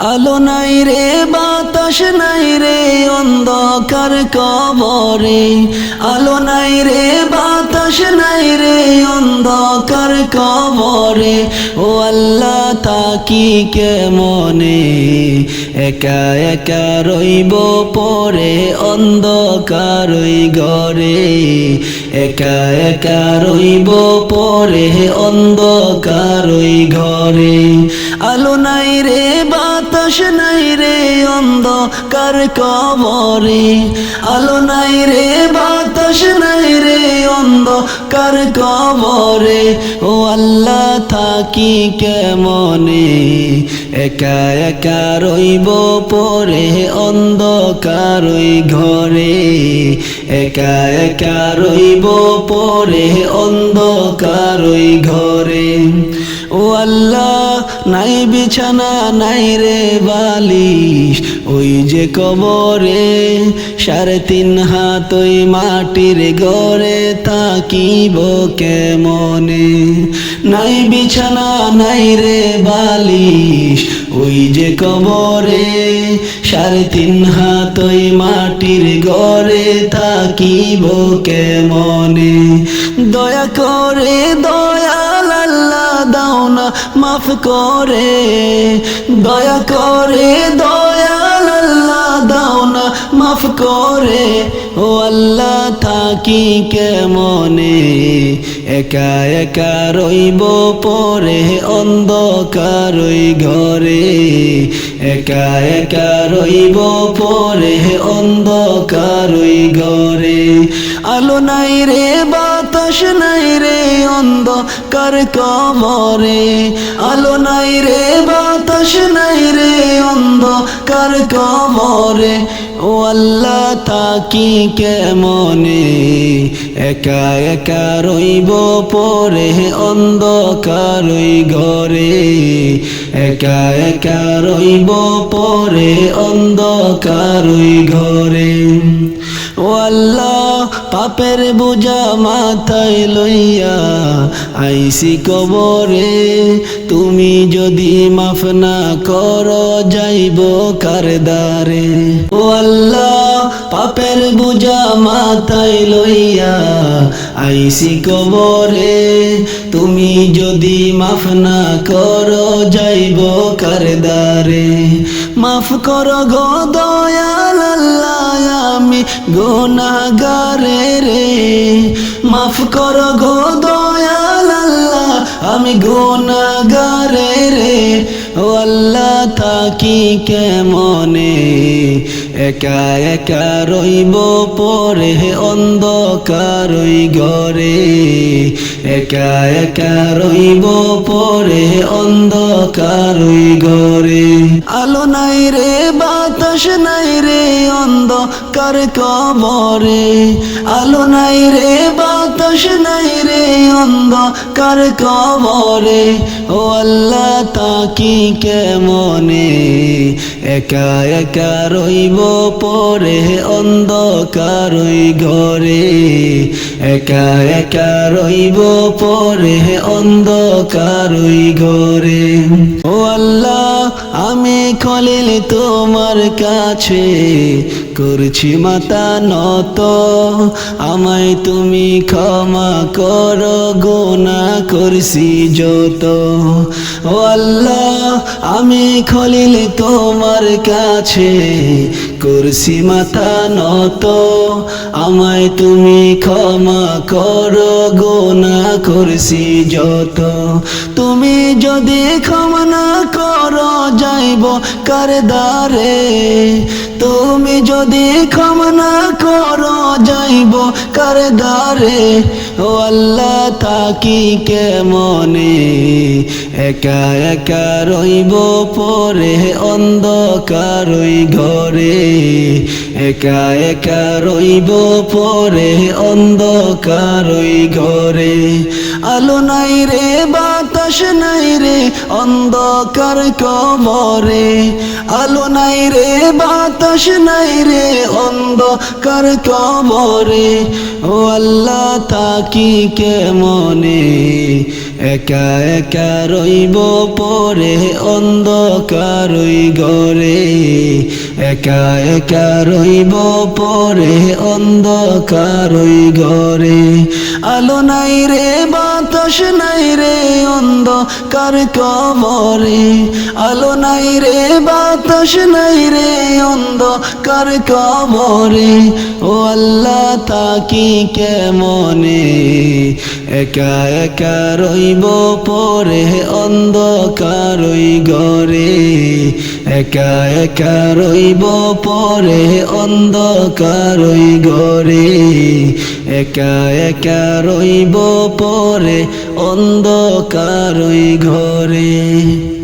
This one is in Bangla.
আলো নাই রে, বাতাস নাই রে, অন্ধকার কবরে। আলো নাই রে, বাতাস নাই রে, অন্ধকার কবরে। ও আল্লাহ তাকি কেমনে? একা একা রইব পরে, অন্ধকার ঘরে। একা একা রইব পরে, অন্ধকার ঘরে। আলো নাই রে, বাতাস নাই রে, অন্ধকার কবরে। আলো নাই রে, বাতাস নাই রে, অন্ধকার কবরে। ও আল্লাহ, থাকি কেমনে? একা একা রইব পরে, অন্ধকার ওই ঘরে। একা একা রইব পরে, অন্ধকার ওই ঘরে। ও আল্লাহ নাই বিছানা, নাই রে বালিশ। ওই যে কবরে সাড়ে তিন হাত ওই মাটির গড়ে তাকিব কেমনে? নাই বিছানা, নাই রে বালিশ। ওই যে কবরে সাড়ে তিন হাত ওই মাটির গড়ে তাকিব কেমনে? দয়া করে না মাফ করে, দয়া করে, দয়াল আল্লাহ দাও না মাফ করে। ও আল্লাহ থাকি কেমনে? একা একা রইব পরে, অন্ধকার ওই ঘরে। একা একা রইব পরে, অন্ধকার ওই ঘরে। আলো নাই রে, বাতাস নাই রে অন্ধকার কবরে আলো নাই রে, বাতাস নাই রে, অন্ধকার কবরে ও আল্লাহ, তাকি কেমনে? একা একা রইব পরে, অন্ধকার ঘরে। একা একা রইব পরে, অন্ধকার ঘরে। আল্লাহ, পাপের বোঝা মাথায় লইয়া আইসি কবরে। তুমি যদি মাফ না কর, যাইব কারদারে। ও আল্লাহ, পাপের বোঝা মাথায় লইয়া আইসি কবরে, তুমি যদি মাফ না কর, যাইব কারদারে। মাফ কর গো দয়াল আল্লাহ, আমি গুনাহগারে রে। মাফ কর গো দয়াল আল্লাহ, আমি গুনাহগারে রে। ও আল্লাহ, থাকি কেমনে? একা একা রইব পরে অন্ধকার ওই ঘরে। একা একা রইব পরে অন্ধকার ওই ঘরে। আলো নাই রে, বাতাস নাই রে অন্ধকার কবরে, আলো নাই রে, বাতাস নাই রে, অন্ধকার কবরে। ও আল্লাহ তাকি কেমনে? একা একা রইব পরে, অন্ধকার ঘরে। একা একা রইব পরে, অন্ধকার ঘরে। ও আল্লাহ, আমি খলিল তোমার কাছে, করছি মাতা নত, আমায় তুমি ক্ষমা কর গোনা করছি যত। ও আল্লাহ, আমি খলিল তোমার কাছে করছি মাথা নত, আমায় তুমি ক্ষমা কর গোনা করছি যত। তুমি যদি ক্ষমা না কর, যাইব কারদারে। তুমি যদি ক্ষমা না কর, যাইব কারদারে ও আল্লাহ কে মনে একা একা রইব পরে অন্ধকার ঘরে। একা একা রইব পরে অন্ধকার ওই ঘরে। আলো নাই রে, বাতাস নাই রে, অন্ধকার কবরে। আলো নাই রে, বাতাস নাই রে, অন্ধকার কবরে। ও আল্লাহ তাকি কেমনে? একা একা রইব পরে অন্ধকারই ঘরে। একা একা রইব পরে অন্ধকারই ঘরে। আলো নাই রে, বাতাস নাই রে, অন্ধকার কবরে। আলো নাই রে, বাতাস নাই রে, অন্ধকার কবরে। ও আল্লাহ তাকি কেমনে? একা একা রইব পরে অন্ধকারই ঘরে। একা একা রইব পরে অন্ধকারই ঘরে। একা একা রইব পরে অন্ধকারই ঘরে।